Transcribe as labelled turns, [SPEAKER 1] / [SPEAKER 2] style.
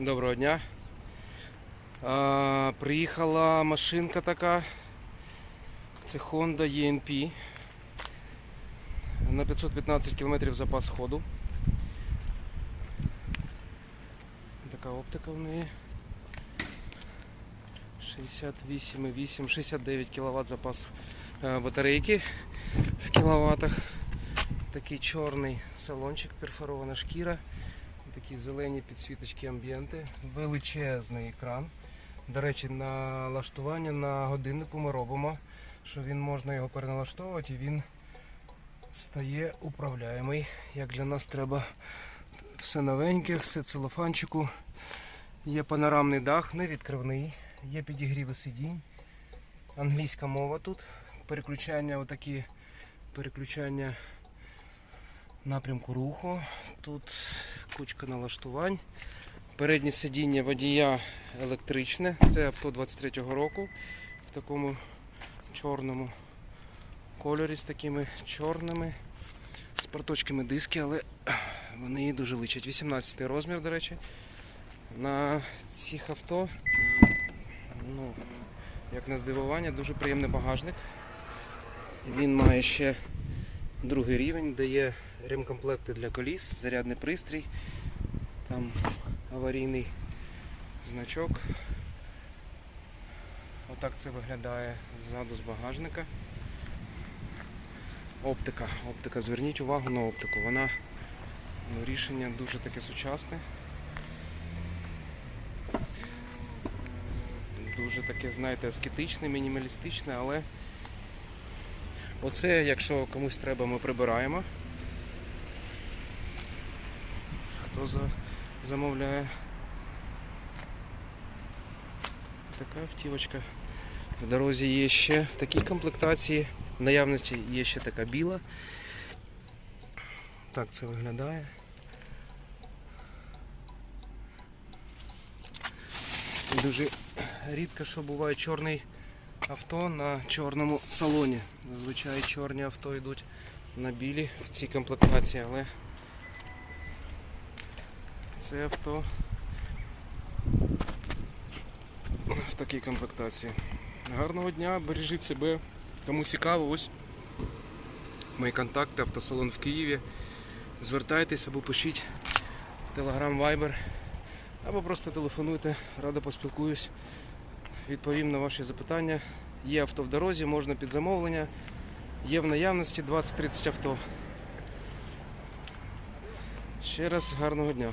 [SPEAKER 1] Доброго дня. А, приїхала машинка така. Це Honda ENP. На 515 км запас ходу. Така оптика в неї. 68,8, 69 кВт запас е, батарейки в кіловатах. Такий чорний салончик, перфорована шкіра. Такі зелені підсвіточки амбієнти, величезний екран. До речі, налаштування на годиннику ми робимо, що він можна його переналаштовувати і він стає управляємий. Як для нас треба все новеньке, все целофанчику. Є панорамний дах, не відкривний, є підігріви сидінь, англійська мова тут, переключання, отакі переключання напрямку руху. Тут кучка налаштувань. Переднє сидіння водія електричне. Це авто 23-го року в такому чорному кольорі з такими чорними з проточками диски, але вони їй дуже личать. 18 розмір, до речі. На цих авто, ну, як на здивування, дуже приємний багажник. Він має ще другий рівень, де є ремкомплекти для коліс, зарядний пристрій, там аварійний значок. Отак це виглядає ззаду з багажника. Оптика. Оптика. Зверніть увагу на оптику. Вона ну, рішення дуже таке сучасне. Дуже таке, знаєте, аскетичне, мінімалістичне, але оце, якщо комусь треба, ми прибираємо. Хто за, замовляє? Така автівочка. В дорозі є ще в такій комплектації. В наявності є ще така біла. Так це виглядає. Дуже рідко, що буває чорний авто на чорному салоні. Зазвичай чорні авто йдуть на білі в цій комплектації, але це авто в такій комплектації. Гарного дня, бережіть себе. Кому цікаво, ось мої контакти, автосалон в Києві. Звертайтесь або пишіть Telegram Viber, або просто телефонуйте, радо поспілкуюсь, відповім на ваші запитання. Є авто в дорозі, можна під замовлення. Є в наявності 20-30 авто. Ще раз гарного дня.